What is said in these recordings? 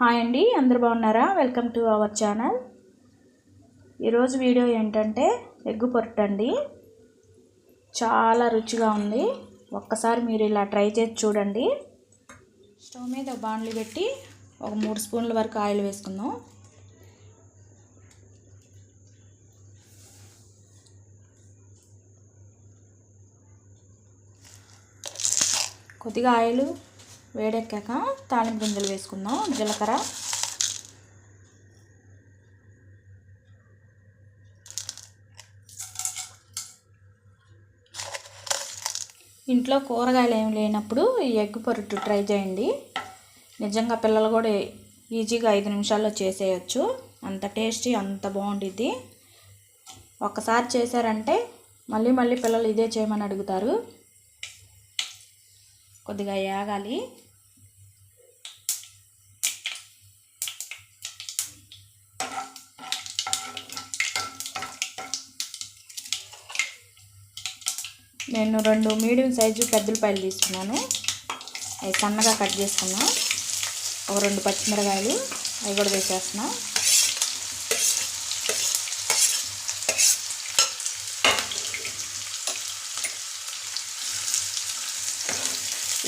Hi అండి అందరు బాగున్నారా? వెల్కమ్ టు అవర్ ఛానల్ ఈరోజు వీడియో ఏంటంటే ఎగ్గు పొట్టు అండి. చాలా రుచిగా ఉంది. ఒక్కసారి మీరు ఇలా ట్రై చేసి చూడండి. స్టవ్ మీద బాండ్లు పెట్టి ఒక మూడు స్పూన్ల వరకు ఆయిల్ వేసుకుందాం. కొద్దిగా ఆయిల్ వేడెక్కాక తాలింపు గింజలు వేసుకుందాం. జీలకర్ర. ఇంట్లో కూరగాయలు ఏమి లేనప్పుడు ఈ ఎగ్ పొరుటు ట్రై చేయండి. నిజంగా పిల్లలు కూడా ఈజీగా ఐదు నిమిషాల్లో చేసేయచ్చు. అంత టేస్టీ అంత బాగుండిద్ది. ఒక్కసారి చేశారంటే మళ్ళీ మళ్ళీ పిల్లలు ఇదే చేయమని అడుగుతారు. కొద్దిగా వేగాలి నేను రెండు మీడియం సైజు పెద్దలపాయలు తీసుకున్నాను. అవి సన్నగా కట్ చేసుకున్నాను ఒక రెండు పచ్చిమిరకాయలు అవి కూడా వేసేస్తున్నాను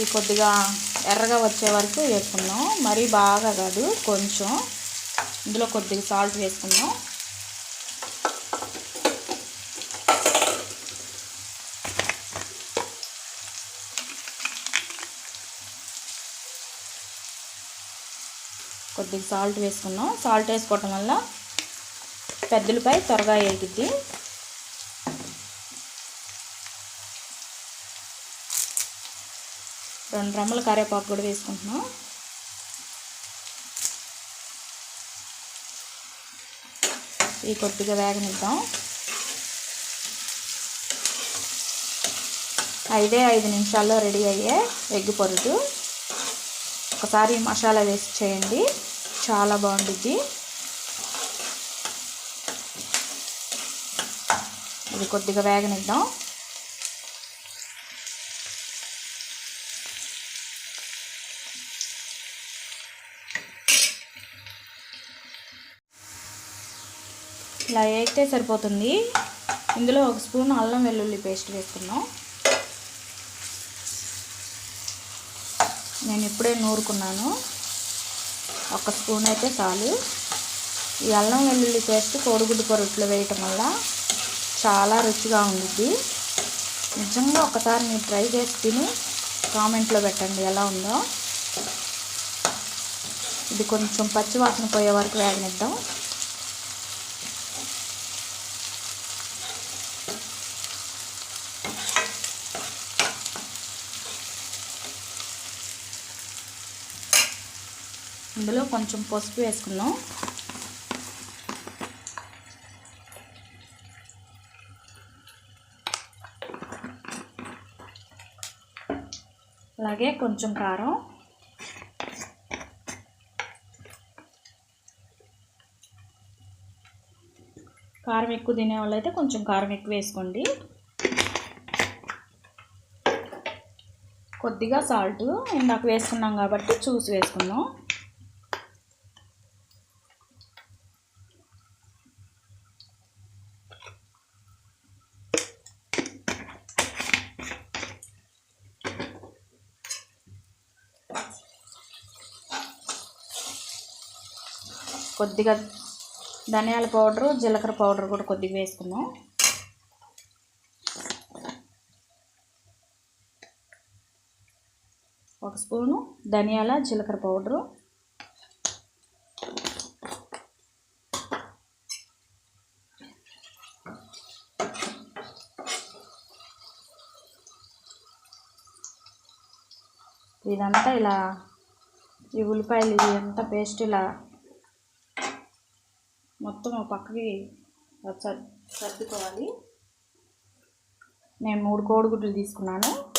ఈ కొద్దిగా ఎర్రగా వచ్చే వరకు వేసుకుందాం. మరీ బాగా కాదు కొంచెం. ఇందులో కొద్దిగా సాల్ట్ వేసుకుందాం. కొద్దిగా సాల్ట్ వేసుకున్నాం సాల్ట్ వేసుకోవటం వల్ల పెద్దలపై త్వరగా వేగిద్ది రెండు రమ్మల కరివేపాకు కూడా వేసుకుంటున్నాం ఈ కొద్దిగా వేగనిద్దాం. ఐదే ఐదు నిమిషాల్లో రెడీ అయ్యే ఎగ్ పొరుటు ఒకసారి మసాలా వేసి చేయండి. చాలా బాగుంటుంది ఇది కొద్దిగా వేగనిద్దాం. ఇలా వేస్తే సరిపోతుంది. ఇందులో ఒక స్పూన్ అల్లం వెల్లుల్లి పేస్ట్ వేసుకున్నాం నేను ఇప్పుడే నూరుకున్నాను. ఒక స్పూన్ అయితే చాలు. ఈ అల్లం వెల్లుల్లి పేస్ట్ కోడిగుడ్డు పొరుట్లు వేయటం వల్ల చాలా రుచిగా ఉండిద్ది. నిజంగా ఒకసారి మీరు ట్రై చేసి తిని కామెంట్లో పెట్టండి ఎలా ఉందో. ఇది కొంచెం పచ్చివాసన పోయే వరకు వేగనిద్దాం. ఇందులో కొంచెం పసుపు వేసుకుందాం. అలాగే కొంచెం కారం. కారం ఎక్కువ తినే వాళ్ళైతే కొంచెం కారం ఎక్కువ వేసుకోండి. కొద్దిగా సాల్ట్ ఇందాక వేసుకున్నాం కాబట్టి చూసి వేసుకుందాం. కొద్దిగా ధనియాల పౌడరు జీలకర్ర పౌడర్ కూడా కొద్దిగా వేసుకున్నాం ఒక స్పూను ధనియాల జీలకర్ర పౌడరు. ఇదంతా ఇలా ఈ ఉల్లిపాయలు ఇది అంతా పేస్ట్ ఇలా మొత్తం పక్కకి సర్దుకోవాలి. నేను మూడు కోడిగుడ్లు తీసుకున్నాను.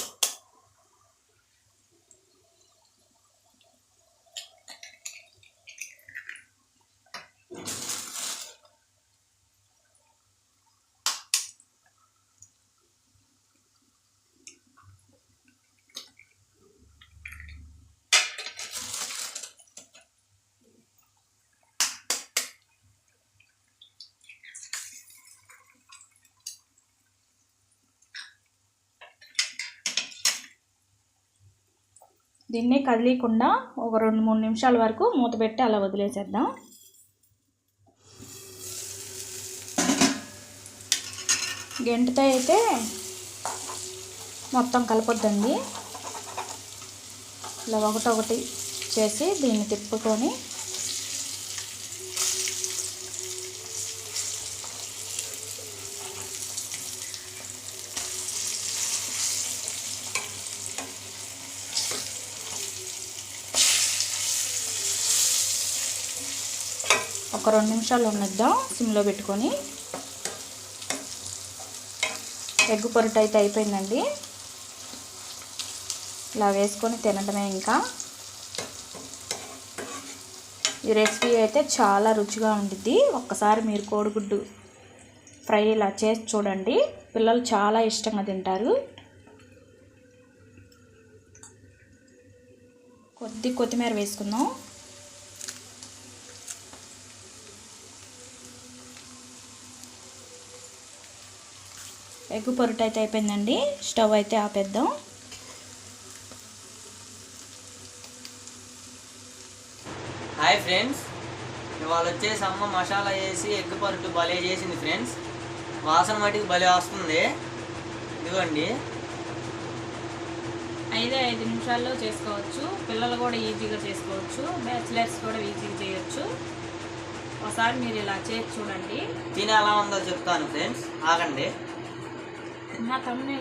దీన్ని కదిలీకుండా ఒక రెండు మూడు నిమిషాల వరకు మూత పెట్టి అలా వదిలేసేద్దాం. గెంటుతో అయితే మొత్తం కలపొద్దండి. ఇలా ఒకటొకటి చేసి దీన్ని తిప్పుకొని ఒక రెండు నిమిషాలు ఉన్నద్దాం సిమ్లో పెట్టుకొని. ఎగ్ పొరటు అయితే అయిపోయిందండి. ఇలా వేసుకొని తినడమే ఇంకా. ఈ రెసిపీ అయితే చాలా రుచిగా ఉండిద్ది. ఒక్కసారి మీరు కోడిగుడ్డు ఫ్రై ఇలా చేసి చూడండి. పిల్లలు చాలా ఇష్టంగా తింటారు. కొద్ది కొత్తిమీర వేసుకుందాం. ఎగ్ పొరటు అయితే అయిపోయిందండి. స్టవ్ అయితే ఆపేద్దాం. Hi friends. ఇవాళ వచ్చేసి అమ్మ మసాలా వేసి ఎగ్ పరుటు భలే చేసింది ఫ్రెండ్స్. వాసన మటుకు భలే వస్తుంది. ఇదిగోండి. ఐదే ఐదు నిమిషాల్లో చేసుకోవచ్చు. పిల్లలు కూడా ఈజీగా చేసుకోవచ్చు. బ్యాచిలర్స్ కూడా ఈజీగా చేయొచ్చు. ఒకసారి మీరు ఇలా చేసి చూడండి. తిని ఎలా ఉందో చెప్తాను ఫ్రెండ్స్. ఆగండి. మా తమ్మునే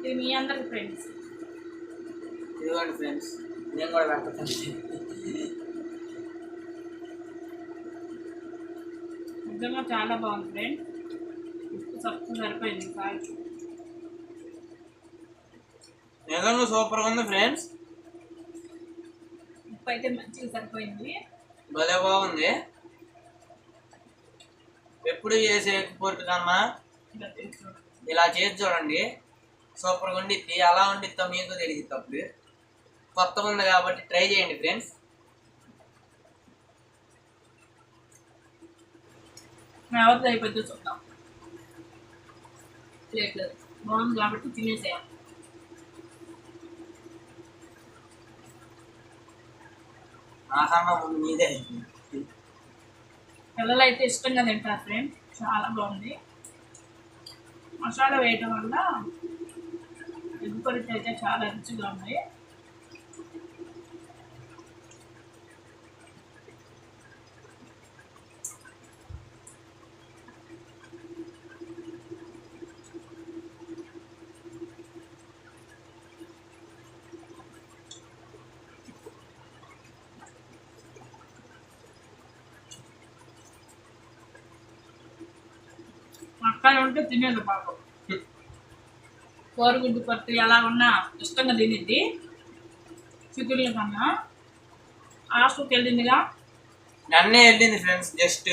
ఇది మీ అందరికి ఫ్రెండ్స్ ఇదిగోండి ఫ్రెండ్స్ నేను కూడా పెడతాను నిజంగా చాలా బాగుంది ఫ్రెండ్ ఉప్పు సరిపోయింది కాయ నిజంగా సూపర్గా ఉంది ఫ్రెండ్స్. ఉప్పు అయితే మంచిగా సరిపోయింది. భలే బాగుంది. ఎప్పుడు చేసే పొరుటు కన్నా ఇలా చేసి చూడండి. సూపర్గా ఉండిద్ది. ఎలా ఉండిద్దో మీకు తెలియదు అప్పుడు. కొత్తగా ఉంది కాబట్టి ట్రై చేయండి ఫ్రెండ్స్. ఎవరిది చూద్దాం. ప్లేట్లు. బాగుంది కాబట్టి తినేసేయాలి. నాకన్నా ముందు మీదే పిల్లలు అయితే ఇష్టంగా తింటారు ఫ్రెండ్. చాలా బాగుంది. మసాలా వేయటం వల్ల ఎగ్గు పొరిటి అయితే చాలా రుచిగా ఉంది. అక్కడ ఉంటే తినేది పాపం. కోరుగుడ్డు పట్టు ఎలా ఉన్నా ఇష్టంగా తినిద్ది. చిక్కుడుల కన్నా హాస్టల్కి వెళ్ళిందిగా? నన్నే వెళ్ళింది ఫ్రెండ్స్ జస్ట్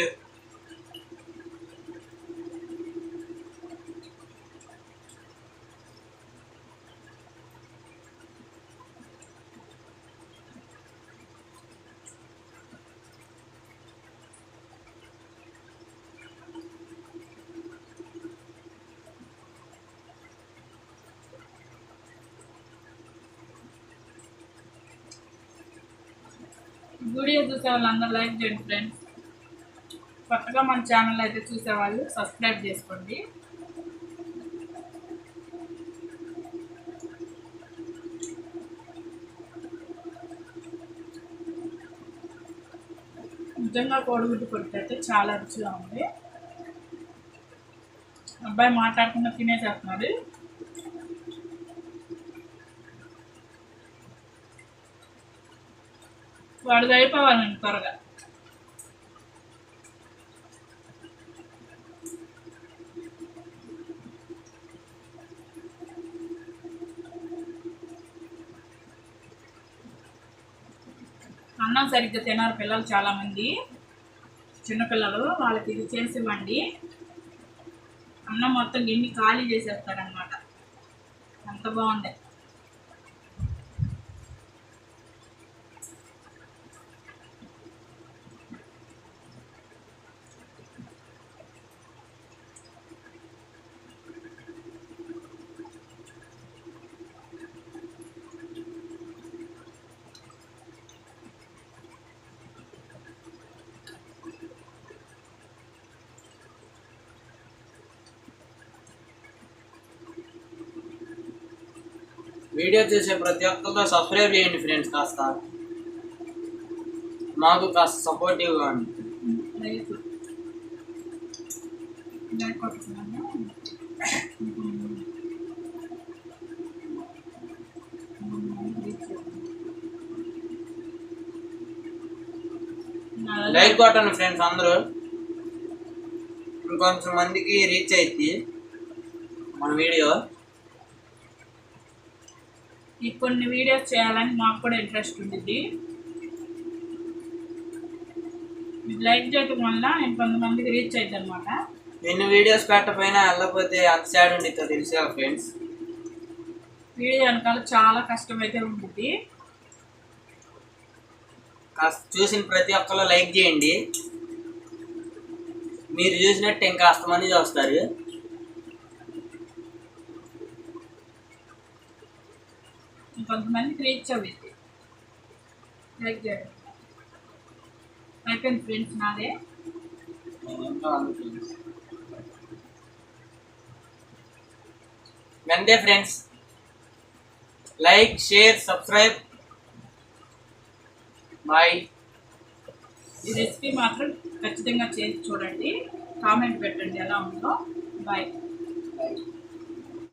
వీడియో చూసే వాళ్ళు లైక్ చేయండి ఫ్రెండ్స్. కొత్తగా మన ఛానల్ అయితే చూసేవాళ్ళు సబ్స్క్రైబ్ చేసుకోండి. నిజంగా కోడిగుడ్డు పొట్టు అయితే చాలా రుచిగా ఉంది. అబ్బాయి మాట్లాడకుండా తినేసేస్తున్నాడు. వాడిది అయిపోవాలండి త్వరగా. అన్నం సరిగ్గా తినారు పిల్లలు చాలామంది. చిన్నపిల్లలు వాళ్ళకి ఇది చేసి ఇవ్వండి అన్నం మొత్తం గిన్ని ఖాళీ చేసేస్తారనమాట అంత బాగుండే వీడియో చూసే ప్రతి ఒక్కరితో సబ్స్క్రైబ్ చేయండి ఫ్రెండ్స్ కాస్త. మాకు కాస్త సపోర్టివ్గా ఉంది లైక్ కొట్టండి ఫ్రెండ్స్ అందరూ. ఇంకొంచెం మందికి రీచ్ అయింది మన వీడియో. ఈ కొన్ని వీడియోస్ చేయాలని మాకు కూడా ఇంట్రెస్ట్ ఉంటుంది లైక్ చేయటం వల్ల ఇంకొంతమందికి రీచ్ అవుతుంది అనమాట ఎన్ని వీడియోస్ పెట్టకపోయినా వెళ్ళకపోతే అంత సాడ్ ఉండిద్దో తెలుసు ఫ్రెండ్స్ వీడియో వెనకాల చాలా కష్టం అయితే ఉంటుంది కాస్త చూసిన ప్రతి ఒక్కరు లైక్ చేయండి. మీరు చూసినట్టు ఇంకాస్త మంది చూస్తారు. ఇంకొంతమందికి రీచ్ అవుతుంది లైక్ చేయడం అయిపోయింది ఫ్రెండ్స్ నాదే. అంతే friends like share subscribe bye ఈ రెసిపీ మాత్రం ఖచ్చితంగా చేసి చూడండి. కామెంట్ పెట్టండి ఎలా ఉందో. బాయ్